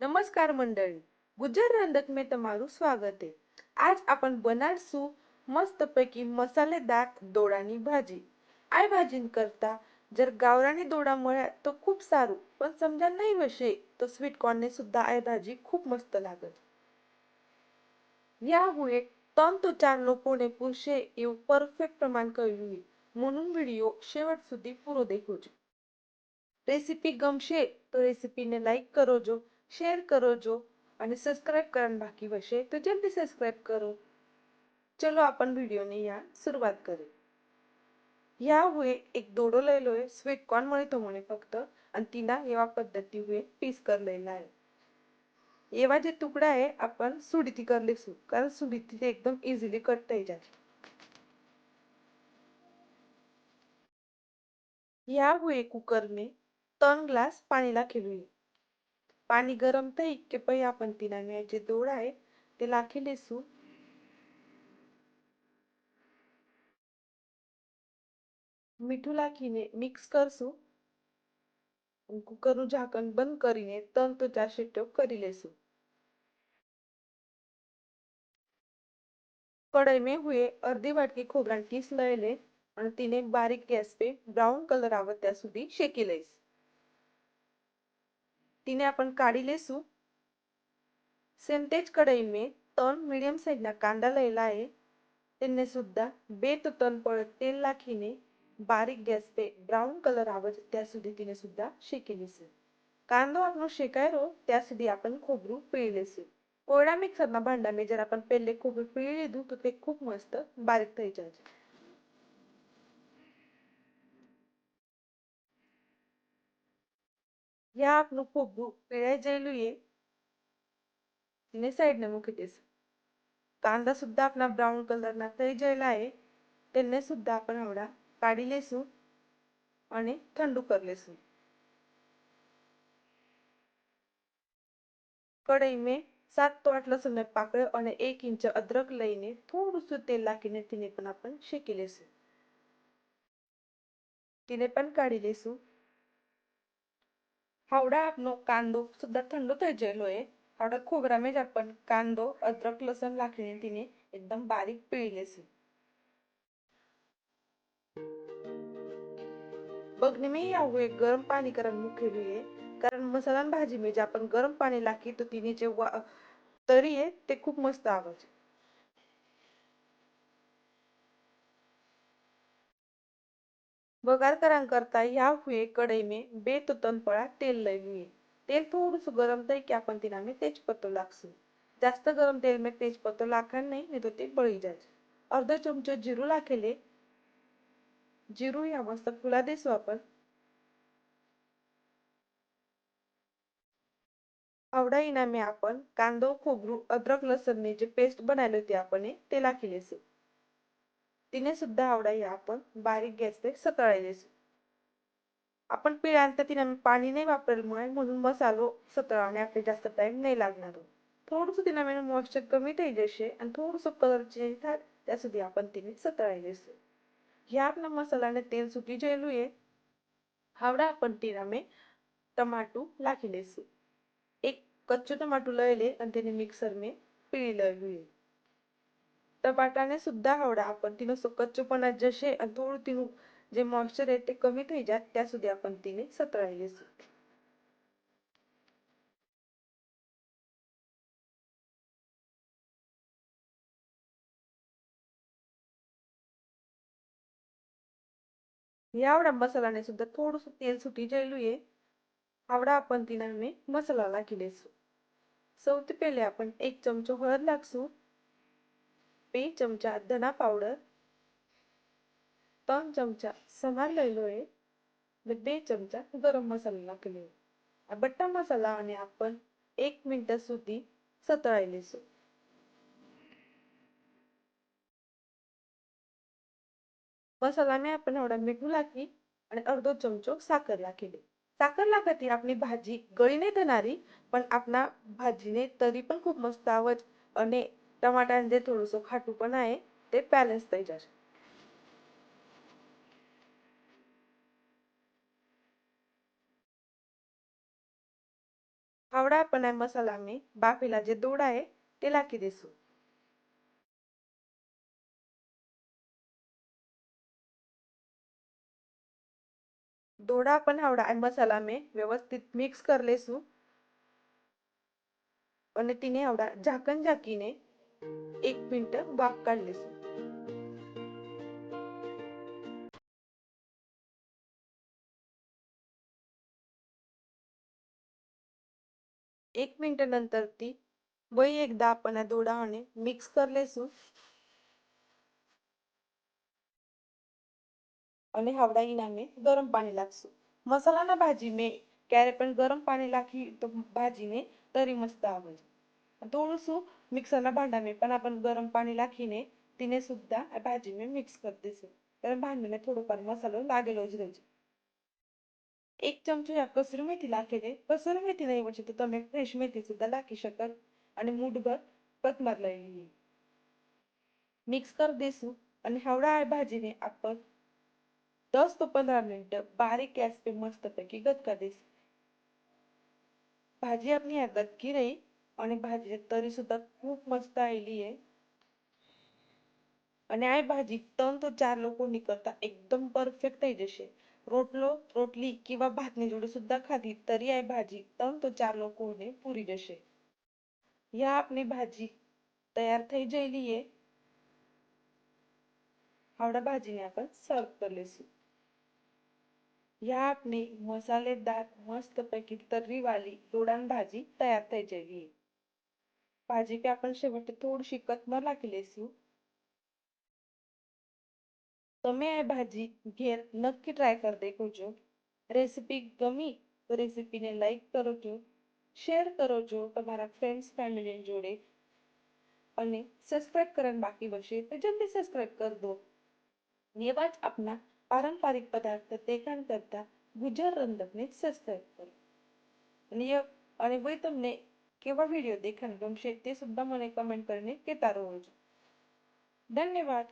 નમસ્કાર મંડળી ગુજર રંધક મેં તમારું સ્વાગત છે આજ आपण બનાવશું मस्तपैकी मसालेदार दोडाની भाजी આ भाजी કરતા जर गावरानी दोडा મળે તો खूप સારું पण समजा नाही वशे તો स्वीट कॉर्नने सुद्धा આ ભાજી खूप મસ્ત લાગે यामुळे ત્રણ તો ચાર લોકોને પૂરશે એવું પરફેક્ટ પ્રમાણ કહ્યું म्हणून व्हिडिओ शेवટ સુધી પૂરો દેખો રેસીપી ગમશે તો રેસીપીને લાઈક કરો જો શેર કરજો અને सबस्क्राईब करायला बाकी वशे तो जल्दी सबस्क्राईब करो चलो आपण व्हिडिओने या सुरुवात करू यामुळे एक दोडो लयलोय स्वीट कॉर्न म्हणतो म्हणे फक्त आणि तिला एवा पद्धती हुए पीस करलेला आहे एवा जे तुकडा आहे आपण सुडीती करलेसू कारण सुडीती ते एकदम इझिली कट થઈ જાય या हुए कुकर में ત્રણ ગ્લાસ પાણી નાખેલું પાણી ગરમ થઈ કે પછી आपण तिला જે દોડા आहे તે નાખી લેશું મીઠું નાખીને મિક્સ કરશું કુકરનું ઢાંકણ બંધ કરીને ત્રણ તો ચાર સીટીઓ કરી લેશું કઢાઈ में हुए अर्धी वाटकी खोबरान कीस લઈ અને તેને બારીક ગેસ पे ब्राउन कलर આવે ત્યાં સુધી શેકી લઈશ तिने आपण काढी लेसू सेमतेच कढईने ત્રણ મીડિયમ સાઈઝના કાંદા લેલા એ. તેને સુદ્ધા બે તો ત્રણ પળ તેલ નાખીને બારીક ગેસ પે બ્રાઉન કલર આવે છે, ત્યાં સુધી તેને સુદ્ધા શેકી લેશું. કાંદો આપણો શેકાય રહ્યો ત્યાં સુધી આપણે ખોબરું પીળી લેશું. કોરડા મિક્સરના ભાંડાને જ્યારે આપણે પહેલે ખોબરું પીળી લીધું તો તે ખૂબ મસ્ત બારીક થઈ જાય છે. Ya aklım bu, bu Louis ને સાઈડને મૂકી દઈશ કાંદા સુદ્ધા આપણા બ્રાઉન કલરના થઈ ગયેલા એ તેને સુદ્ધા આપણે હમણાં કાઢી લઈશું અને ઠંડુ કરી લઈશું કઢાઈ મેં સાત તો આઠ લસણને પાકળ્યો અને એક ઇંચ અદરક લઈને થોડું શું તેલ નાખીને તેને પણ આપણે શેકી લઈશું તેને પણ કાઢી લઈશું हावडा आपनो कांदो सुद्धा थंड થઈ ગયેલો आहे हावडा खोबरामध्ये आपण कांदो अद्रक लसण નાખીને તેને एकदम बारीक पिळी લેશું बघने में यावे गरम पाणी करायला मुकेली आहे कारण मसाला भाजी में जे आपण गरम पाणी लाकी तो तिने जे तरी आहे ते खूप मस्त आवाज વઘાર કરા કરતા યા હુએ કઢાઈ મેં બે તો ત્રણ પળા તેલ લઈ લઈએ તેલ થોડું ગરમ થઈ કે आपण तिला तेजपत्तो લાગશું जास्त गरम तेल में तेजपत्तो लाखा नाही नाही तो ते बळी જાય अर्धा चमचा जिरू लाखेले जिरू या मस्त फुला देसू आपण आवडा इनामे आपण कांदो खोबरू अद्रक लसणने जे पेस्ट बनायले होते आपण ते लाखी लेसू तिने सुद्धा आवडा या आपण बारीक गॅस पे सतळायलेसू आपण पिळ्यानंतर तिने पाणी नाही वापरल्यामुळे म्हणून मसालो सतळावणे आपले जास्त टाइम नाही लागणार थोडंसं तिला મેં મોઇસ્ચર કમી થઈ જશે અને થોડુંસું કલર ચેન્જ થાય ત્યાં સુધી आपण તેને સતળાઈ લેશું ह्या आपला મસાલાને તેલ સૂકી ગયેલું એ હાવડા आपण તેના મેં ટમાટું નાખી લેશું એક કચ્ચું ટમાટું લઈ લે અને તેને મિક્સર મેં પીળી લેવું टमाटाने सुद्धा हवडा आपण तिनं कच्चूपणा जसे थोडं तिनं जे मॉइश्चर आहे ते कमी થઈ जात त्या સુધી आपण तिने सतळाई घेसू यावडा मसालाને સુદ્ધા થોડું તેલ છૂટી જઈલું એ આવડા आपण तिने મસાલા નાખી દેશું સૌથી પહેલા આપણે 1 ચમચો હળદ નાખશું બે ચમચા ધના પાવડર ત્રણ ચમચા સમાર લેલો आहे ને બે ચમચા ગરમ મસાલા નાખી આ બટ્ટા મસાલા અને आपण એક મિનિટ સુધી સતળાઈ લેશું મસાલાને आपण एवढा મીઠું નાખી અને અડધો ચમચો સાકર નાખી દે સાકર નાખવાથી આપણી ભાજી ગળી નહીં થનારી પણ આપણા ભાજીને તરી પણ ખૂબ મસ્ત આવે અને टमाटा थोडस खाटू पण आहे ते बॅलन्स त्याच्यात फावडा पण आहे मसाला मी बाफीला जे दोड आहे ते लाकी दिसू? दोडा पण हावडा आहे मसाला मी व्यवस्थित मिक्स करलेसू आणि तिने आवडा झाकण झाकीने एक मिनटं बाग काढलेस એક મિનિટ नंतरથી વળી એકદા આપણને દોડાઓને મિક્સ કરી લેશું અને હવડાવીને ગરમ પાણી લાગશું મસાલાના ભાજીને ક્યારે પણ ગરમ પાણી લાખી તો ભાજીને તરી મસ્ત આવે છે થોડું શું मिक्सर ला नाही पण आपण गरम पाणी लाखीने तिने सुद्धा भाजीने में मिक्स कर देसे कारण भांडणे थोडंफार मसालो लागेल द्यायचे एक चमचे या कसुरी मेथी लाखेले कसुरी मेथी नाही म्हणजे तर तुम्ही फ्रेश मेथी सुद्धा लाखी शकत आणि मुठभर पतमार लाई मिक्स कर देसू आणि हवडा आहे भाजीने आपण दस ते पंधरा मिनिट बारीक गॅस पे मस्त पैकी गतका देस. भाजी आपली गतकी रही आणि भाजी तरी सुद्धा खूप मस्त आलेली आहे અને આ ભાજી ત્રણ તો ચાર લોકોની કરતા એકદમ પરફેક્ટ થઈ જશે. રોટલો, રોટલી કિંવા ભાતની જોડे सुद्धा ખાધી, તરી આ ભાજી ત્રણ તો ચાર લોકોને પૂરી જશે. યા આપની ભાજી તૈયાર થઈ જઈલી છે આવડા ભાજીને આપણે સર્વ કરી લઈશું. યા આપની મસાલેદાર, મસ્ત પૈકી તરરીવાળી લોડાન ભાજી તૈયાર થઈ જઈલી भाजी की आपण शेवटी थोडीशी कतनं लाखी लेશું તમે આ ભાજી ઘેર નક્કી ટ્રાય કરી દેખોજો રેસીપી ગમી તો રેસીપીને લાઈક કરો છો શેર કરો છો તમારા ફ્રેન્ડ્સ ફેમિલી જોડે અને સબસ્ક્રાઇબ કરવાનું બાકી હશે તો જલ્દી સબસ્ક્રાઇબ કરી દો ને બાદ આપના પારંપરિક પદાર્થ કામ કરતા ગુજરાત રંધકને સબસ્ક્રાઇબ કરો અને અને ભાઈ તમને કેવા વિડીયો દેખન ગમશે તે સુદ્ધા મને કમેન્ટ કરીને કહેતા રહો ધન્યવાદ